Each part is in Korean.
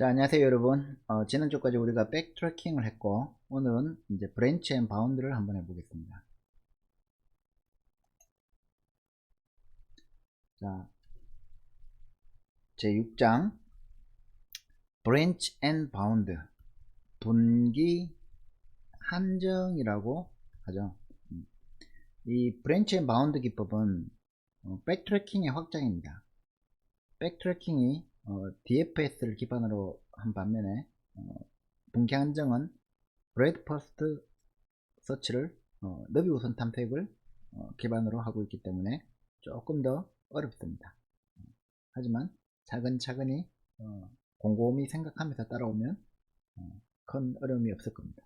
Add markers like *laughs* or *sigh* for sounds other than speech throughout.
자, 안녕하세요, 여러분. 어, 지난주까지 우리가 백트래킹을 했고, 오늘은 이제 브랜치 앤 바운드를 한번 해보겠습니다. 자, 제 6장, 브랜치 앤 바운드, 분기 한정이라고 하죠. 음. 이 브랜치 앤 바운드 기법은 어, 백트래킹의 확장입니다. 백트래킹이 어, DFS를 기반으로 한 반면에 어, 분기 한정은 브레이드 퍼스트 서치를 어, 너비 우선 탐색을 어, 기반으로 하고 있기 때문에 조금 더 어렵습니다. 어, 하지만 차근차근히 어, 곰곰이 생각하면서 따라오면 어, 큰 어려움이 없을 겁니다.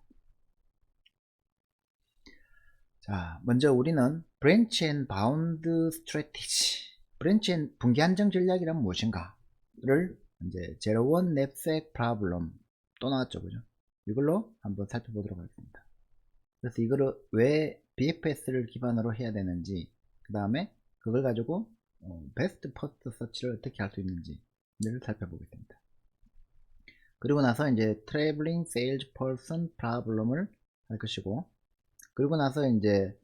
자, 먼저 우리는 브랜치 앤 바운드 스트래티지 브랜치 앤 분기 한정 전략이란 무엇인가 를 이제 제로원 냅색 프라블럼 또 나왔죠, 그죠? 이걸로 한번 살펴보도록 하겠습니다. 그래서 이거를 왜 BFS를 기반으로 해야 되는지, 그 다음에 그걸 가지고 베스트 퍼스트 서치를 어떻게 할 수 있는지를 살펴보겠습니다. 그리고 나서 이제 트래블링 세일즈 퍼슨 프라블럼을 할 것이고, 그리고 나서 이제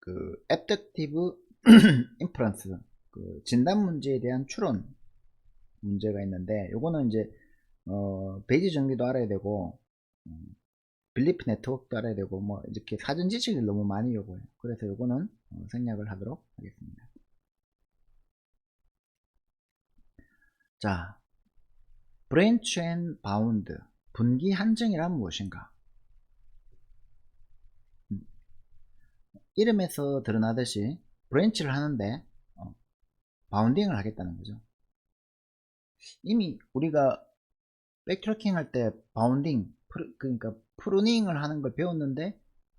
그 애프젝티브 인프런스 *clears throat* 그 진단 문제에 대한 추론 문제가 있는데 요거는 이제 어 베이지 정리도 알아야 되고 음, 빌리프 네트워크도 알아야 되고 뭐 이렇게 사전 지식을 너무 많이 요구해요. 그래서 요거는 어, 생략을 하도록 하겠습니다. 자 브랜치 앤 바운드 분기 한정이란 무엇인가? 음, 이름에서 드러나듯이 브랜치를 하는데 어, 바운딩을 하겠다는 거죠. 이미 우리가 백트래킹 할 때 바운딩 그러니까 프루닝을 하는 걸 배웠는데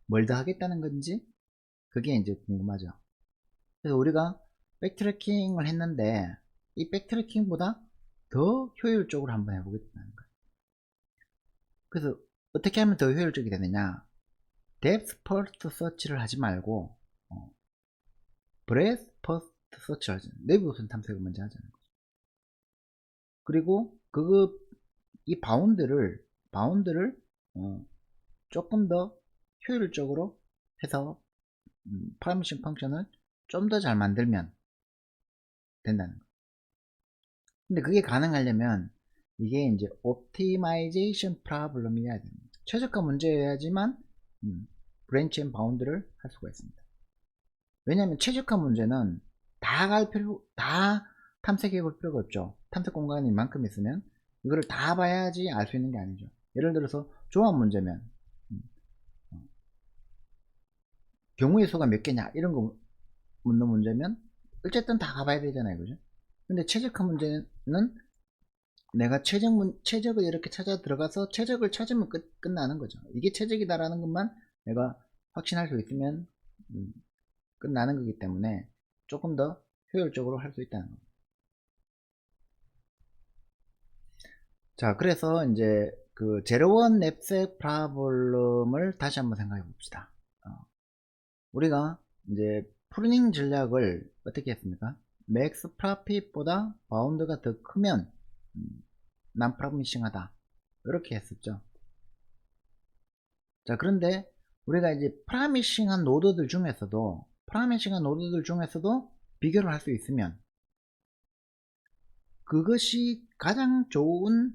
뭘 더 하겠다는 건지 그게 이제 궁금하죠. 그래서 우리가 백트래킹을 했는데 이 백트래킹보다 더 효율적으로 한번 해보겠다는 거예요. 그래서 어떻게 하면 더 효율적이 되느냐? depth first search를 하지 말고 어, breadth search를 하잖아요. 내부 우선 탐색을 먼저 하자는 거죠. 그리고 그거 이 바운드를 바운드를 어, 조금 더 효율적으로 해서 음, 파라미싱 펑션을 좀 더 잘 만들면 된다는 거예요. 근데 그게 가능하려면 이게 이제 옵티마이제이션 프로블럼이어야 됩니다. 최저가 문제여야지만 음, 브랜치 앤 바운드를 할 수가 있습니다. 왜냐하면 최적화 문제는 다 갈 필요 다 탐색해 볼 필요가 없죠. 탐색 공간이 이만큼 있으면 이거를 다 봐야지 알 수 있는 게 아니죠. 예를 들어서 조합 문제면 음, 어, 경우의 수가 몇 개냐 이런 거 묻는 문제면 어쨌든 다 가봐야 되잖아요, 그죠? 근데 최적화 문제는 내가 최적 문, 최적을 이렇게 찾아 들어가서 최적을 찾으면 끝, 끝나는 거죠. 이게 최적이다라는 것만 내가 확신할 수 있으면 음, 끝나는 거기 때문에 조금 더 효율적으로 할 수 있다는 겁니다. 자, 그래서 이제 그 제로원 냅색 프라블럼을 다시 한번 생각해 봅시다. 어, 우리가 이제 프루닝 전략을 어떻게 했습니까? 맥스 프라핏보다 바운드가 더 크면 음, 난 프라미싱하다 이렇게 했었죠. 자, 그런데 우리가 이제 프라미싱한 노드들 중에서도 프라미싱한 노드들 중에서도 비교를 할 수 있으면 그것이 가장 좋은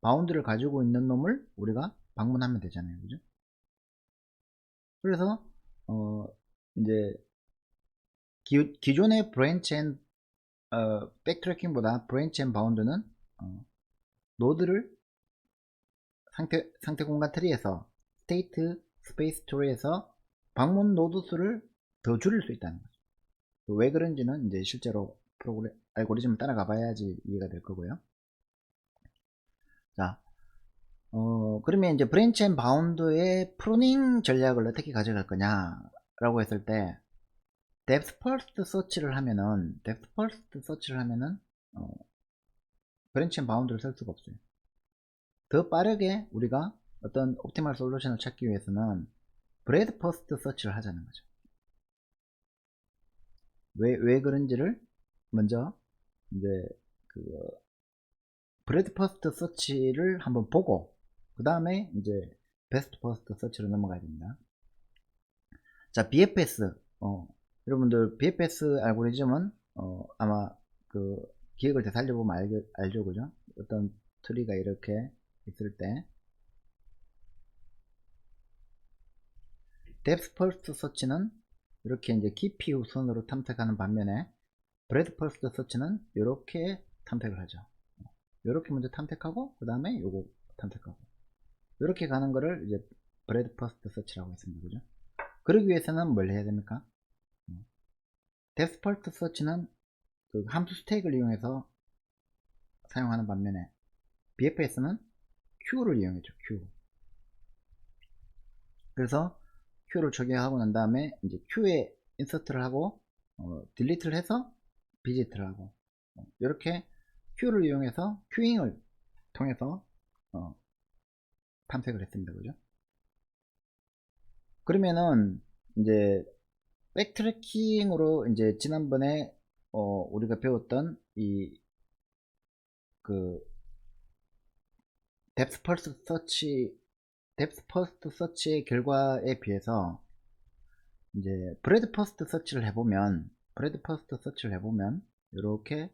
바운드를 가지고 있는 놈을 우리가 방문하면 되잖아요. 그죠? 그래서 어 이제 기, 존의 브랜치 앤 어, 백트래킹보다 브랜치 앤 바운드는 어, 노드를 상태 상태 공간 트리에서 스테이트 스페이스 트리에서 방문 노드 수를 더 줄일 수 있다는 거죠. 왜 그런지는 이제 실제로 프로그램 알고리즘을 따라가 봐야지 이해가 될 거고요. 자, 어, 그러면 이제 브랜치 앤 바운드의 프루닝 전략을 어떻게 가져갈 거냐라고 했을 때 depth first search를 하면은 depth first search를 하면은 어, 브랜치 앤 바운드를 쓸 수가 없어요. 더 빠르게 우리가 어떤 옵티멀 솔루션을 찾기 위해서는 브레드 퍼스트 서치를 하자는 거죠. 왜, 왜 그런지를 먼저 이제 그 브레드 퍼스트 서치를 한번 보고 그 다음에 이제 베스트 퍼스트 서치로 넘어가야 됩니다. 자, BFS. 어, 여러분들 BFS 알고리즘은 어, 아마 그 기획을 다 살려보면 알, 알죠, 그죠? 어떤 트리가 이렇게 있을 때 뎁스 퍼스트 서치는 이렇게 이제 깊이 우선으로 탐색하는 반면에 브레드 퍼스트 서치는 이렇게 탐색을 하죠. 이렇게 먼저 탐색하고 그 다음에 요거 탐색하고 이렇게 가는 거를 이제 브레드 퍼스트 서치라고 했습니다. 그죠? 그러기 위해서는 뭘 해야 됩니까? 퍼스트 서치는 그 함수 스택을 이용해서 사용하는 반면에 BFS는 Q를 이용했죠. Q. 그래서 Q를 초기화하고 난 다음에 이제 Q에 인서트를 하고 어, 딜리트를 해서 비지트를 하고 어, 이렇게 Q를 이용해서 큐잉을 통해서 어, 탐색을 했습니다. 그죠? 그러면은 이제 백트래킹으로 이제 지난번에 어, 우리가 배웠던 이그 뎁스 펄스 서치 뎁스 퍼스트 서치의 결과에 비해서 이제 브레드 퍼스트 서치를 해보면 브레드 퍼스트 서치를 해보면 이렇게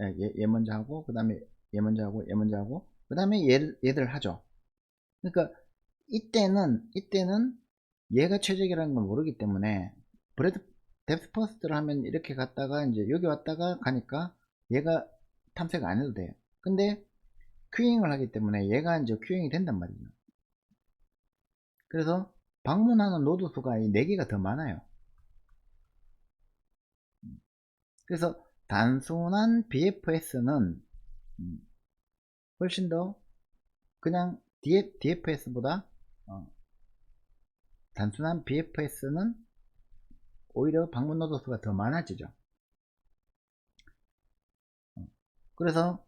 얘, 얘 먼저 하고 그 다음에 얘 먼저 하고 얘 먼저 하고 그 다음에 얘, 얘들 하죠. 그러니까 이때는 이때는 얘가 최적이라는 걸 모르기 때문에 브레드 뎁스 퍼스트를 하면 이렇게 갔다가 이제 여기 왔다가 가니까 얘가 탐색 안 해도 돼요. 근데 큐잉을 하기 때문에 얘가 이제 큐잉이 된단 말이죠 그래서 방문하는 노드 수가 이 4개가 더 많아요. 그래서 단순한 BFS는 음, 훨씬 더 그냥 DFS보다 어, 단순한 BFS는 오히려 방문 노드 수가 더 많아지죠. 어, 그래서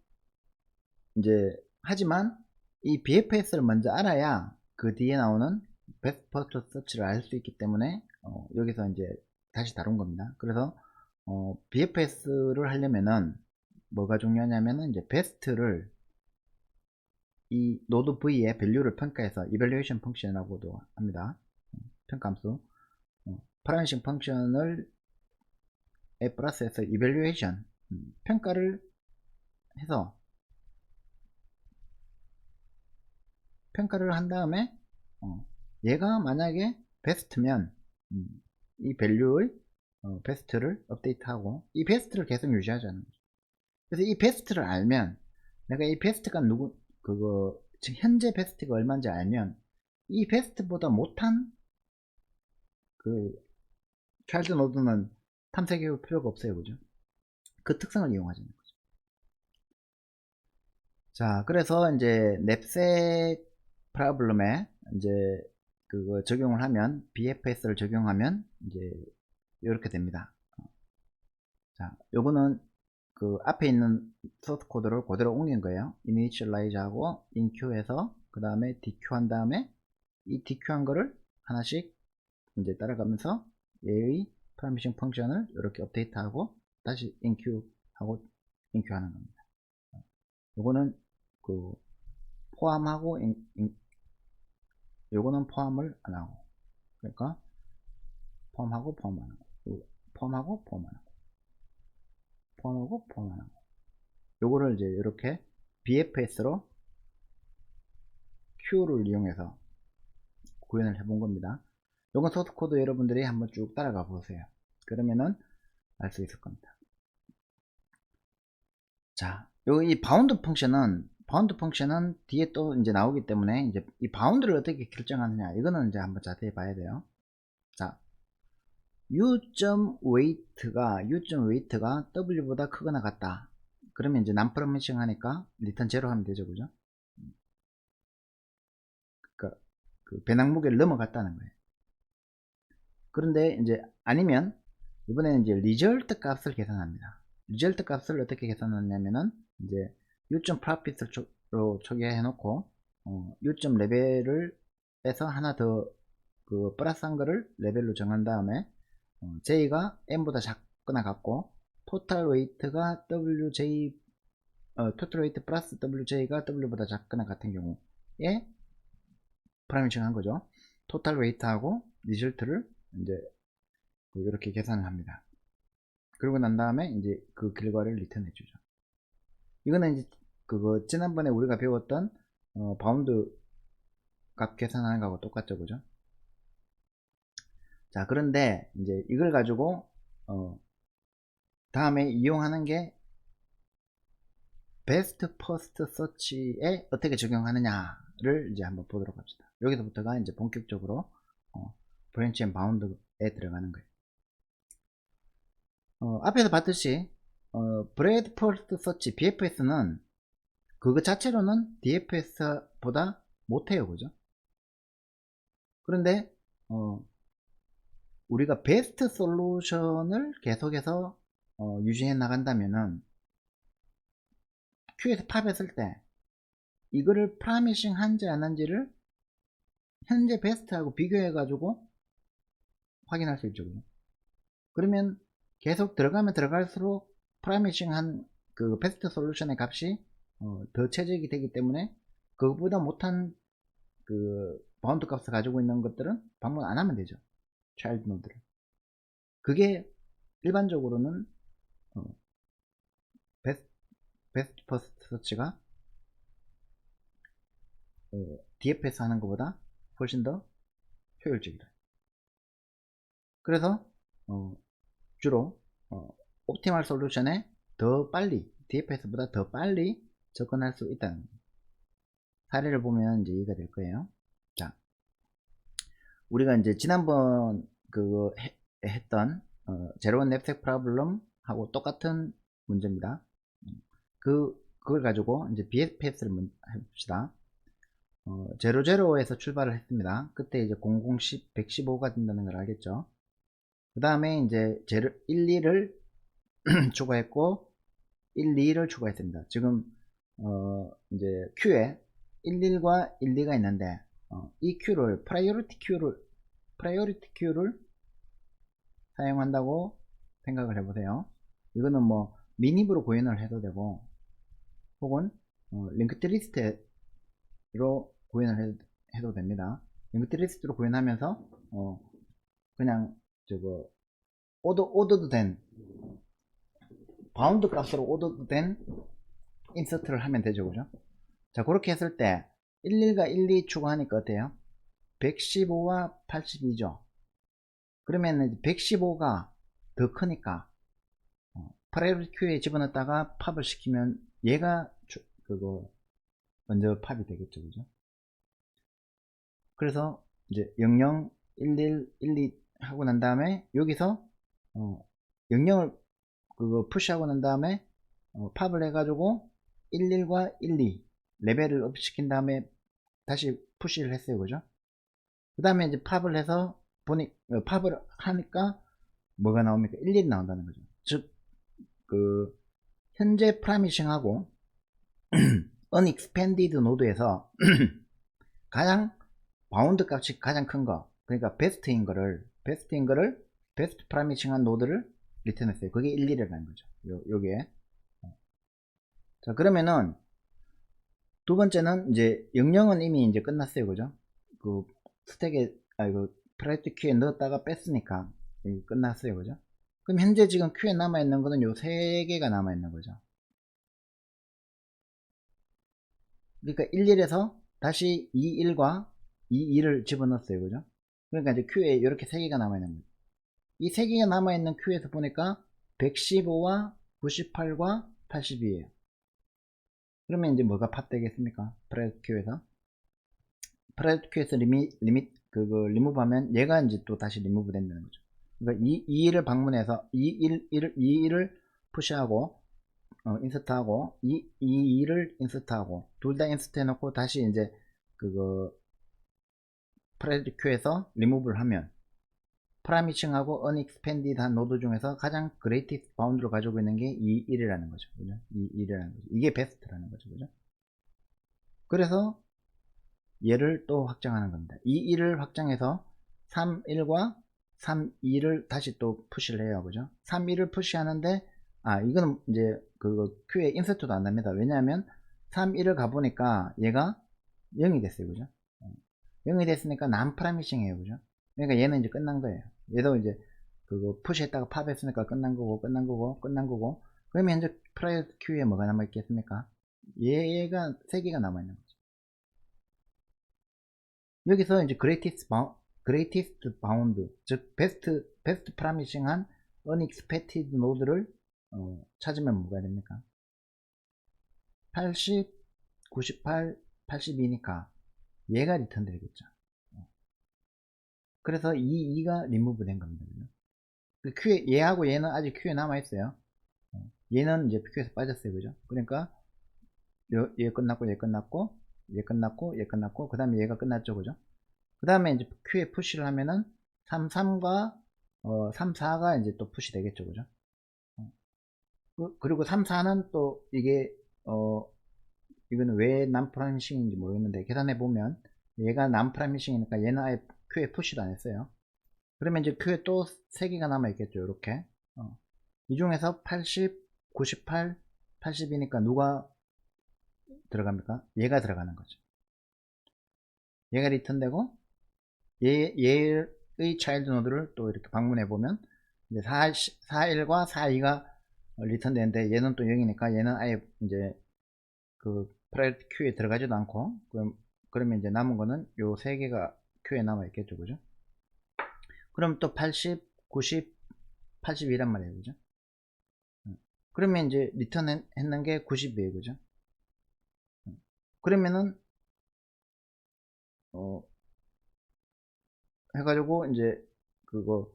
이제 하지만 이 BFS를 먼저 알아야 그 뒤에 나오는 베스트 퍼스트 서치를 알 수 있기 때문에 어, 여기서 이제 다시 다룬 겁니다. 그래서 어, BFS를 하려면은 뭐가 중요하냐면은 이제 베스트를 이 노드 V의 밸류를 평가해서 evaluation 펑션이라고도 합니다. 평가함수 어, 파란식 펑션을 에 플러스해서 evaluation 음, 평가를 해서 평가를 한 다음에 어, 얘가 만약에 베스트면 음, 이 밸류의 어, 베스트를 업데이트하고 이 베스트를 계속 유지하자는 거죠. 그래서 이 베스트를 알면 내가 이 베스트가 누구 그거 지금 현재 베스트가 얼마인지 알면 이 베스트보다 못한 그 차일드 노드는 탐색해 볼 필요가 없어요. 그죠? 그 특성을 이용하자는 거죠. 자 그래서 이제 냅색 프로블럼에 이제 그거 적용을 하면 BFS를 적용하면 이제 이렇게 됩니다. 자, 요거는 그 앞에 있는 소스 코드를 그대로 옮긴 거예요. initialize 하고 inq 해서 그 다음에 dq 한 다음에 이 dq 한 거를 하나씩 이제 따라가면서 얘의 퍼미션 펑션을 이렇게 업데이트 하고 다시 inq 하고 inq 하는 겁니다. 요거는 그 포함하고 요거는 포함을 안 하고 그러니까 포함하고 포함 안 하고 포함하고 포함 안 하고 포함하고 포함 안 하고 요거를 이제 이렇게 BFS로 Q를 이용해서 구현을 해본 겁니다. 요건 소스 코드 여러분들이 한번 쭉 따라가 보세요. 그러면은 알 수 있을 겁니다. 자, 여기 바운드 펑션은 바운드 펑션은 뒤에 또 이제 나오기 때문에 이제 이 바운드를 어떻게 결정하느냐 이거는 이제 한번 자세히 봐야 돼요. 자, u.weight가 u.weight가 w보다 크거나 같다. 그러면 이제 남프로미싱 하니까 리턴 제로 하면 되죠, 그죠? 그, 그 배낭 무게를 넘어갔다는 거예요. 그런데 이제 아니면 이번에는 이제 리절트 값을 계산합니다. 리절트 값을 어떻게 계산하냐면은 이제 요점 프라핏으로 초기화해 놓고 어, 요점 레벨을 해서 하나 더 그 플러스 한 거를 레벨로 정한 다음에 어, J가 M보다 작거나 같고 토탈 웨이트가 WJ 어, total weight 플러스 WJ가 W보다 작거나 같은 경우에 프라미싱 한 거죠. 토탈 웨이트하고 리절트를 이제 이렇게 계산을 합니다. 그러고 난 다음에 이제 그 결과를 리턴해 주죠. 이거는 이제 그거 지난번에 우리가 배웠던 어, 바운드 값 계산하는 거하고 똑같죠, 그죠? 자, 그런데 이제 이걸 가지고 어, 다음에 이용하는 게 베스트 퍼스트 서치에 어떻게 적용하느냐를 이제 한번 보도록 합시다. 여기서부터가 이제 본격적으로 어, 브랜치 앤 바운드에 들어가는 거예요. 어, 앞에서 봤듯이 어, 브레드 퍼스트 서치 BFS는 그거 자체로는 DFS보다 못해요, 그죠? 그런데 어, 우리가 베스트 솔루션을 계속해서 어, 유지해 나간다면은 큐에서 팝했을 때 이거를 프라미싱 한지 안 한지를 현재 베스트하고 비교해 가지고 확인할 수 있죠? 그러면 계속 들어가면 들어갈수록 프라미싱 한그 베스트 솔루션의 값이 어, 더 최적이 되기 때문에 그것보다 못한 그 바운드 값을 가지고 있는 것들은 방문 안 하면 되죠 차일드 노드를 그게 일반적으로는 어, 베스트, 베스트 퍼스트 서치가 어, DFS 하는 것보다 훨씬 더 효율적이다. 그래서 어, 주로 어, 옵티멀 솔루션에 더 빨리 DFS보다 더 빨리 접근할 수 있다는 사례를 보면 이제 이해가 될 거예요. 자, 우리가 이제 지난번 해- 했던 어, 제로원 랩색 프로블럼 하고 똑같은 문제입니다. 그 그걸 가지고 이제 BFS를 해봅시다. 어, 00에서 출발을 했습니다. 그때 이제 0010, 115가 된다는 걸 알겠죠? 그 다음에 이제 0, 1, 2를 추가했고, 1, 2를 추가했습니다. 지금, 어, 이제 Q에 1, 1과 1, 2가 있는데, 어, 이 Q를, 프라이어리티 Q를, 프라이어리티 Q를 사용한다고 생각을 해보세요. 이거는 뭐, 미니브로 구현을 해도 되고, 혹은, 어, 링크드 리스트로 구현을 해도, 해도 됩니다. 링크드 리스트로 구현하면서, 어, 그냥, 저거, 오더, 오더도 된, 바운드 값으로 오더도 된 인서트를 하면 되죠, 그죠? 자, 그렇게 했을 때, 11과 1, 2 추가하니까 어때요? 115와 82죠. 그러면 115가 더 크니까, 어, 프라이어리티 큐에 집어넣었다가 팝을 시키면 얘가 주- 그거 먼저 팝이 되겠죠 그죠 그래서 이제 00 11 12 하고 난 다음에 여기서 어 00을 그거 푸시하고 난 다음에 어, 팝을 해가지고 11과 12 레벨을 업 시킨 다음에 다시 푸시를 했어요. 그죠? 그 다음에 이제 팝을 해서 보니 어, 팝을 하니까 뭐가 나옵니까? 11이 나온다는 거죠. 즉그 현재 프라미싱하고 *clears throat* unexpanded 노드에서 *clears throat* 가장 바운드 값이 가장 큰 거 그러니까 베스트인 거를 베스트인 거를 베스트 프라미싱한 노드를 리턴했어요. 그게 1, 2라는 거죠. 요, 요게 자 그러면은 두 번째는 이제 영영은 이미 이제 끝났어요 그죠 그 스택에 그 프라이트 큐에 넣었다가 뺐으니까 끝났어요 그죠 그럼 현재 지금 큐에 남아있는 거는 요 세 개가 남아있는 거죠. 그러니까 11에서 다시 21과 22를 집어넣었어요. 그죠? 그러니까 이제 큐에 이렇게 세 개가 남아있는 거죠. 이 세 개가 남아있는 큐에서 보니까 115와 98과 82예요. 그러면 이제 뭐가 팝되겠습니까? 프레드 큐에서. 프레드 큐에서 리밋, 리밋, 그거 리무브 하면 얘가 이제 또 다시 리무브 된다는 거죠. 그러니까 이, 2를 방문해서 2, 1, 1, 2, 1을 푸시하고 어, 인서트하고 2, 2, 2를 인서트하고 둘 다 인서트 해놓고 다시 이제 그거 프레드 큐에서 리무브를 하면 프라미싱하고 unexpanded한 노드 중에서 가장 greatest bound를 가지고 있는 게 2, 1이라는 거죠. 그죠? 2, 1이라는 거죠. 이게 베스트라는 거죠. 그죠? 그래서 얘를 또 확장하는 겁니다. 2, 1을 확장해서 3, 1과 3, 2를 다시 또 푸시를 해요. 그죠? 3, 2를 푸시하는데 아 이거는 이제 그거 Q에 인서트도 안 됩니다 왜냐하면 3, 1을 가보니까 얘가 0이 됐어요 그죠 0이 됐으니까 난 프라미싱이에요 그죠 그러니까 얘는 이제 끝난 거예요. 얘도 이제 그거 푸시했다가 팝 했으니까 끝난 거고 끝난 거고 끝난 거고. 그러면 현재 프라이어 Q에 뭐가 남아 있겠습니까? 얘가 3개가 남아 있는 거죠. 여기서 이제 greatest bound, greatest bound 즉 베스트 베스트 프라미싱한 unexpected 노드를 어, 찾으면 뭐가 됩니까? 80, 98, 82니까 얘가 리턴 되겠죠. 어. 그래서 이 2가 리무브 된 겁니다. 그 Q에, 얘하고 얘는 아직 Q에 남아있어요. 어. 얘는 이제 Q에서 빠졌어요. 그죠? 그러니까 요, 얘 끝났고 얘 끝났고 얘 끝났고 얘 끝났고 그 다음에 얘가 끝났죠. 그죠? 그 다음에 이제 Q에 푸시를 하면은 3, 3과 어, 3, 4가 이제 또 푸시 되겠죠. 그죠? 어. 그, 그리고 3, 4는 또 이게 어, 이거는 왜 남프라미싱인지 모르겠는데 계산해 보면 얘가 남프라미싱이니까 얘는 아예 Q에 푸시도 안 했어요. 그러면 이제 Q에 또 3개가 남아 있겠죠. 이렇게. 어. 이 중에서 80, 98, 80이니까 누가 들어갑니까? 얘가 들어가는 거죠. 얘가 리턴되고 얘, 얘의 차일드 노드를 또 이렇게 방문해 보면 이제 4, 41과 42가 리턴되는데 얘는 또 0이니까 얘는 아예 이제 그 프라이어티 큐에 들어가지도 않고 그럼 그러면 이제 남은 거는 요 세 개가 큐에 남아 있겠죠 그죠? 그럼 또 80 90 82란 말이에요 그죠? 음. 그러면 이제 리턴 했는 게 90이에요 그죠? 음. 그러면은 어 해가지고 이제 그거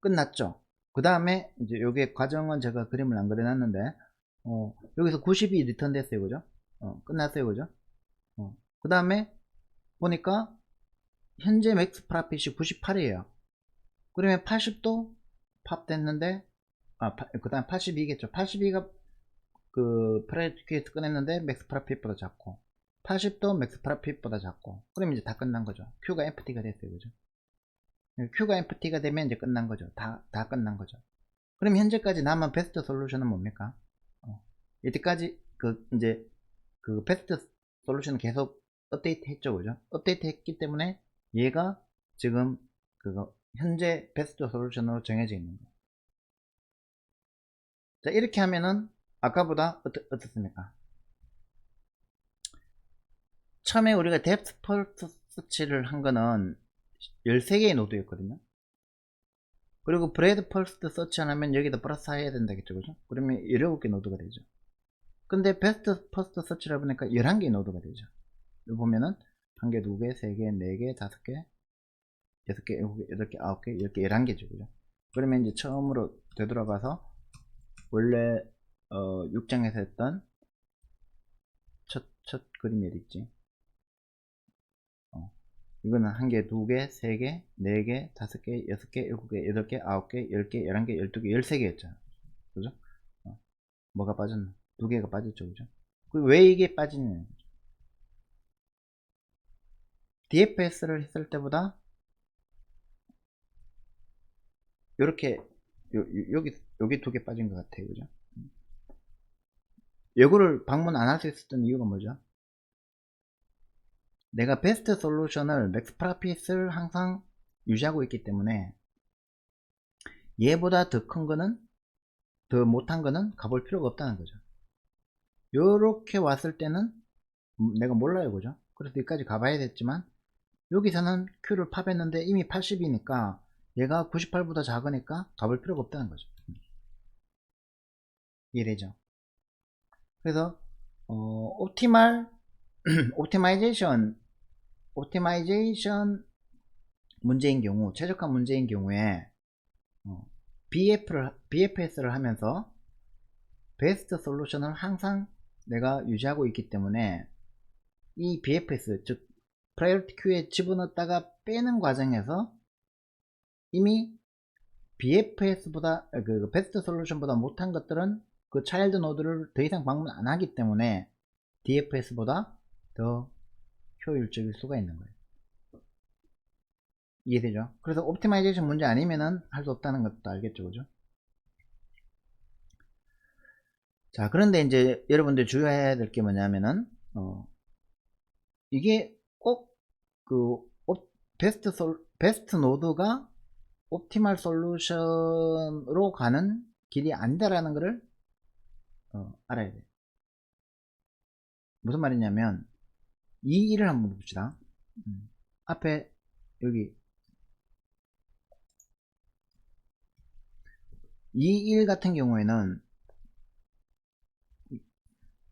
끝났죠? 그 다음에 이제 요게 과정은 제가 그림을 안 그려놨는데 어 여기서 90이 리턴 됐어요 그죠? 어, 끝났어요 그죠? 어, 그 다음에 보니까 현재 맥스 프라핏이 98이에요. 그러면 80도 팝 됐는데 아, 그 다음 82겠죠. 82가 그 프라이트에서 꺼냈는데 맥스 프라핏보다 작고 80도 맥스 프라핏보다 작고 그러면 이제 다 끝난 거죠. Q가 empty가 됐어요 그죠? Q가 empty가 되면 이제 끝난 거죠. 다, 다 끝난 거죠. 그럼 현재까지 남은 베스트 솔루션은 뭡니까? 어, 이때까지 그 이제 그 베스트 솔루션 계속 업데이트 했죠 그죠? 업데이트 했기 때문에 얘가 지금 그거 현재 베스트 솔루션으로 정해져 있는 거예요 자 이렇게 하면은 아까보다 어떻, 어떻습니까? 처음에 우리가 뎁스 펄스 서치를 한 거는 13개의 노드였거든요. 그리고 브레드 펄스 서치 하면 여기다 플러스 해야 된다겠죠 그죠? 그러면 17개 노드가 되죠. 근데 베스트 퍼스트 서치를 해보니까 11개의 노드가 되죠. 여기 보면은 1개, 2개, 3개, 4개, 5개, 6개, 7개, 8개, 9개, 10개, 11개죠. 그죠? 그러면 이제 처음으로 되돌아가서 원래 어, 6장에서 했던 첫, 첫 그림이 어디 있지? 어, 이거는 1개, 2개, 3개, 4개, 5개, 6개, 7개, 8개, 9개, 10개, 11개, 12개, 13개였죠. 그죠? 어, 뭐가 빠졌나? 두 개가 빠졌죠, 그죠? 그왜 이게 빠지냐? DFS를 했을 때보다 요, 여기 여기 두 개 빠진 것 같아요, 그죠? 예고를 방문 안 할 수 있었던 이유가 뭐죠? 내가 베스트 솔루션을 맥스 프라핏을 항상 유지하고 있기 때문에 얘보다 더 큰 거는 더 못한 거는 가볼 필요가 없다는 거죠. 요렇게 왔을 때는 내가 몰라요 그죠 그래서 여기까지 가봐야 됐지만 여기서는 Q를 팝했는데 이미 80이니까 얘가 98보다 작으니까 가볼 필요가 없다는 거죠. 이해되죠? 그래서 어, *clears throat* 옵티마이제이션 옵티마이제이션 문제인 경우 최적화 문제인 경우에 어, BF를, BFS를 하면서 베스트 솔루션을 항상 내가 유지하고 있기 때문에 이 BFS 즉 프라이어티 큐에 집어넣었다가 빼는 과정에서 이미 BFS보다 그 베스트 솔루션보다 못한 것들은 그 차일드 노드를 더 이상 방문 안 하기 때문에 DFS보다 더 효율적일 수가 있는 거예요. 이해되죠? 그래서 옵티마이제이션 문제 아니면은 할 수 없다는 것도 알겠죠, 그죠? 자, 그런데 이제 여러분들 주의해야 될 게 뭐냐면은, 어, 이게 꼭 그, 베스트 솔, 베스트 노드가 옵티멀 솔루션으로 가는 길이 아니다라는 것을 어, 알아야 돼요. 무슨 말이냐면, 이 일을 한번 봅시다. 음, 앞에, 여기, 이 일 같은 경우에는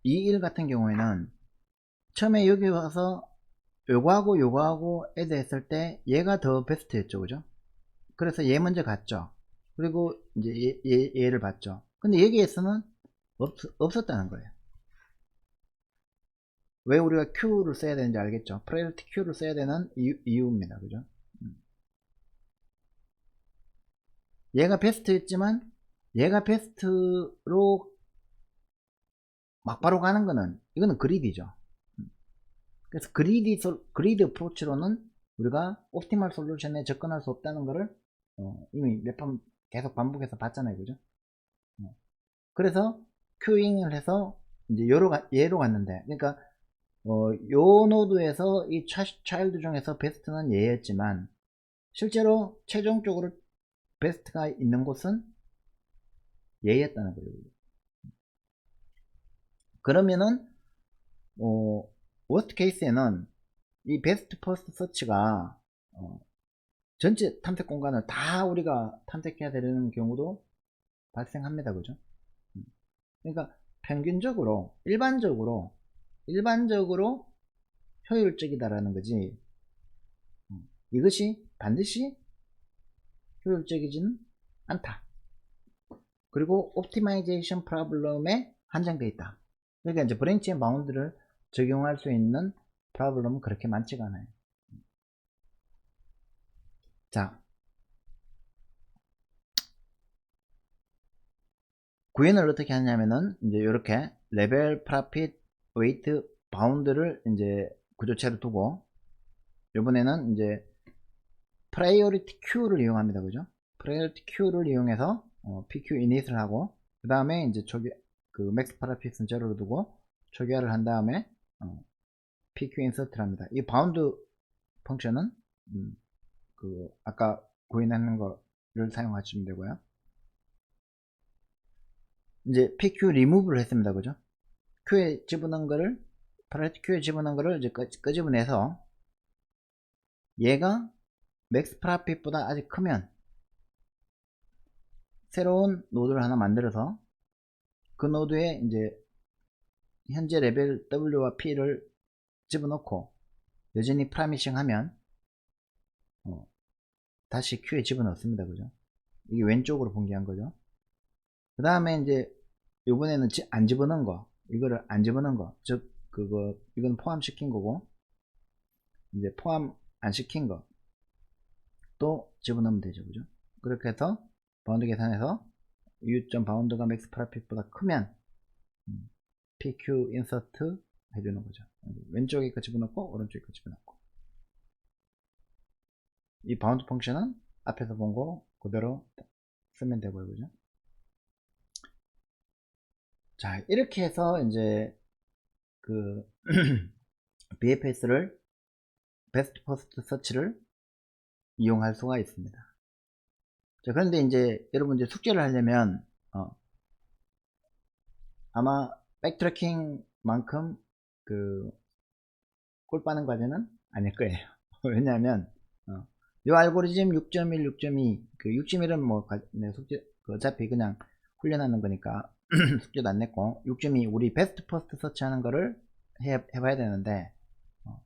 이 일 같은 경우에는 처음에 여기 와서 요거하고 요거하고 애드 했을 때 얘가 더 베스트였죠. 그죠? 그래서 얘 먼저 갔죠. 그리고 이제 얘, 얘, 얘 를 봤죠. 근데 여기에서는 없, 없었다는 거예요. 왜 우리가 Q를 써야 되는지 알겠죠? 프라이어티 Q를 써야 되는 이유, 이유입니다. 그죠? 음. 얘가 베스트였지만 얘가 베스트로 막바로 가는 거는 이거는 그리디죠. 그래서 그리디 솔, 그리드 어프로치로는 우리가 옵티멀 솔루션에 접근할 수 없다는 것을 어, 이미 몇 번 계속 반복해서 봤잖아요, 그죠? 어. 그래서 큐잉을 해서 이제 가, 얘로 갔는데, 그러니까 어, 요 노드에서 이 차, 차일드 중에서 베스트는 얘였지만 실제로 최종적으로 베스트가 있는 곳은 얘였다는 거예요. 그러면은 어, 워스트 케이스에는 이 베스트 퍼스트 서치가 어, 전체 탐색 공간을 다 우리가 탐색해야 되는 경우도 발생합니다. 그죠? 음. 그러니까 평균적으로 일반적으로 일반적으로 효율적이다라는 거지 음. 이것이 반드시 효율적이지는 않다. 그리고 옵티마이제이션 프로블럼에 한정되어 있다. 그러니까 이제 브랜치 앤 바운드를 적용할 수 있는 프로블럼은 그렇게 많지가 않아요. 자, 구현을 어떻게 하냐면은 이제 이렇게 레벨 프라핏 웨이트 바운드를 이제 구조체로 두고 이번에는 이제 프라이어리티 큐를 이용합니다. 그죠? 프라이어리티 큐를 이용해서 어, PQ 이닛을 하고 그 다음에 이제 저기 그 맥스 파라핏은 제로로 두고 초기화를 한 다음에 어, PQ 인서트를 합니다. 이 바운드 펑션은 음, 그 아까 구인하는 거를 사용하시면 되고요. 이제 PQ 리무브를 했습니다. 그죠? Q에 집어넣은 거를 파라이트 Q에 집어넣은 거를 이제 끄, 끄집어내서 얘가 맥스 프라핏보다 아직 크면 새로운 노드를 하나 만들어서 그 노드에 이제 현재 레벨 W와 P를 집어넣고 여전히 프라미싱 하면 어, 다시 Q에 집어넣습니다. 그죠? 이게 왼쪽으로 분기한 거죠. 그 다음에 이제 요번에는 안 집어넣은 거 이거를 안 집어넣은 거즉 그거 이건 포함시킨 거고 이제 포함 안 시킨 거 또 집어넣으면 되죠. 그죠? 그렇게 해서 바운드 계산해서 u 바운드가 맥스 프라핏보다 크면 음, pq 인서트 해주는 거죠. 왼쪽에 거 집어넣고 오른쪽에 거 집어넣고 이 바운드 펑션은 앞에서 본 거 그대로 쓰면 되고요. 그죠? 자, 이렇게 해서 이제 그 BFS를 베스트 퍼스트 서치를 이용할 수가 있습니다. 자, 그런데 이제 여러분 이제 숙제를 하려면 어, 아마 백트래킹만큼 그 꼴빠는 과제는 아닐 거예요. *laughs* 왜냐하면 어, 이 알고리즘 6.1, 6.2, 그 6.1은 뭐 네, 숙제 그 어차피 그냥 훈련하는 거니까 *clears throat* 숙제도 안 냈고 6.2 우리 베스트 퍼스트 서치하는 거를 해, 해봐야 되는데 어,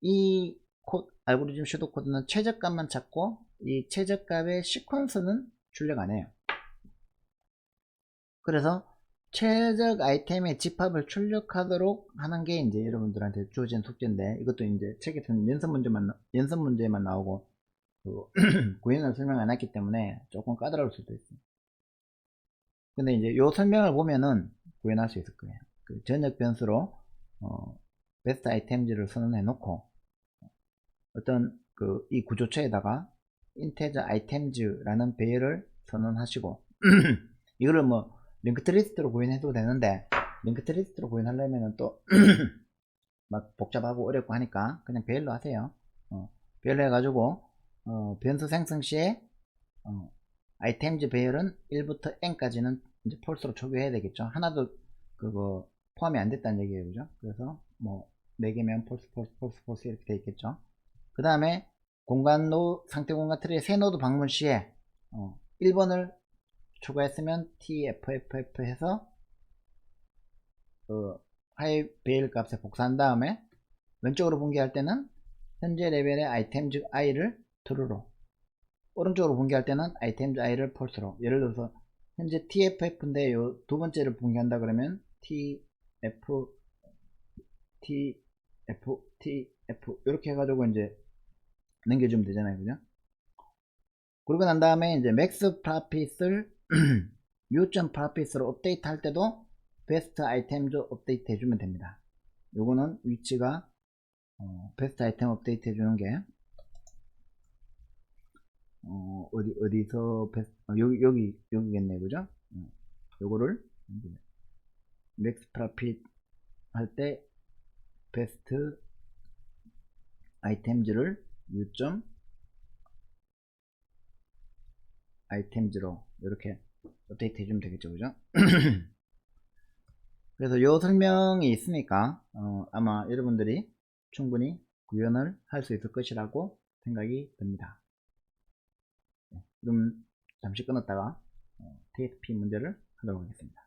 이 코, 알고리즘 슈도 코드는 최저값만 찾고 이 최저값의 시퀀스는 출력 안 해요. 그래서 최적 아이템의 집합을 출력하도록 하는 게 이제 여러분들한테 주어진 숙제인데 이것도 이제 책에서는 연습 문제만 연습 문제만 나오고 그 *clears throat* 구현을 설명 안 했기 때문에 조금 까다로울 수도 있어요. 근데 이제 요 설명을 보면은 구현할 수 있을 거예요. 그 전역 변수로 어, 베스트 아이템즈를 선언해 놓고 어떤 그 이 구조체에다가 인테저 아이템즈라는 배열을 선언하시고 *clears throat* 이거를 뭐 링크 트 리스트로 구현해도 되는데 링크 트 리스트로 구현하려면 또 *clears throat* 막 복잡하고 어렵고 하니까 그냥 베일로 하세요. 어, 베일로 해가지고 어, 변수 생성 시에 어, 아이템즈 배열은 1부터 n까지는 이제 폴스로 초기화해야 되겠죠. 하나도 그거 포함이 안 됐다는 얘기예요. 그죠? 그래서 뭐 4개면 폴스, 폴스, 폴스, 폴스 이렇게 돼 있겠죠. 그 다음에 공간 노, 상태 공간 트리에 새 노드 방문 시에 어, 1번을 추가했으면 tfff 해서 어, 하이 베일 값에 복사한 다음에 왼쪽으로 분기할 때는 현재 레벨의 아이템즈 i를 true로 오른쪽으로 분기할 때는 아이템즈 i를 false로. 예를 들어서 현재 tff인데 요 두 번째를 분기한다 그러면 tf tf tf 이렇게 해가지고 이제 넘겨주면 되잖아요. 그죠? 그러고 난 다음에 이제 맥스 프라핏을 *clears throat* 프라핏으로 업데이트 할 때도 베스트 아이템즈 업데이트 해주면 됩니다 요거는 위치가 어, 베스트 아이템 업데이트 해주는 게 어, 어디, 어디서, 베스, 어, 여기, 여기, 여기겠네, 그죠? 어, 요거를, 맥스 프라핏 할 때, 베스트 아이템즈를 요점 아이템즈로 이렇게 업데이트 해주면 되겠죠, 그죠? *clears throat* 그래서 요 설명이 있으니까, 어, 아마 여러분들이 충분히 구현을 할 수 있을 것이라고 생각이 듭니다. 그럼 잠시 끊었다가 어, TSP 문제를 하도록 하겠습니다.